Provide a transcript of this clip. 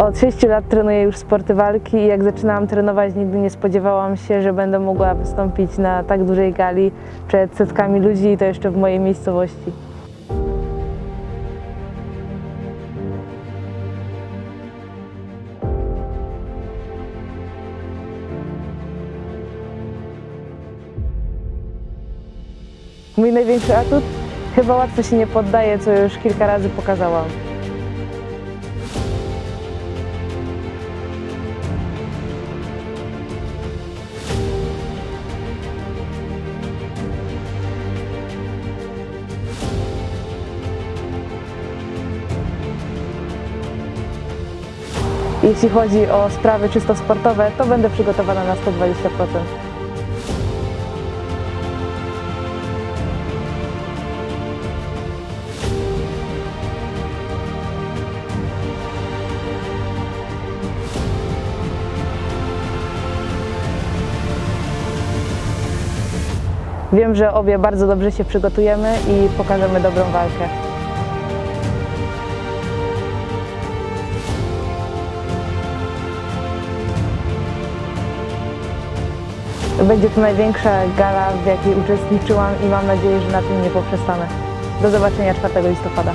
Od 6 lat trenuję już sporty walki i jak zaczynałam trenować, nigdy nie spodziewałam się, że będę mogła wystąpić na tak dużej gali przed setkami ludzi i to jeszcze w mojej miejscowości. Mój największy atut? Chyba łatwo się nie poddaje, co już kilka razy pokazałam. Jeśli chodzi o sprawy czysto sportowe, to będę przygotowana na 120%. Wiem, że obie bardzo dobrze się przygotujemy i pokażemy dobrą walkę. Będzie to największa gala, w jakiej uczestniczyłam i mam nadzieję, że na tym nie poprzestanę. Do zobaczenia 4 listopada.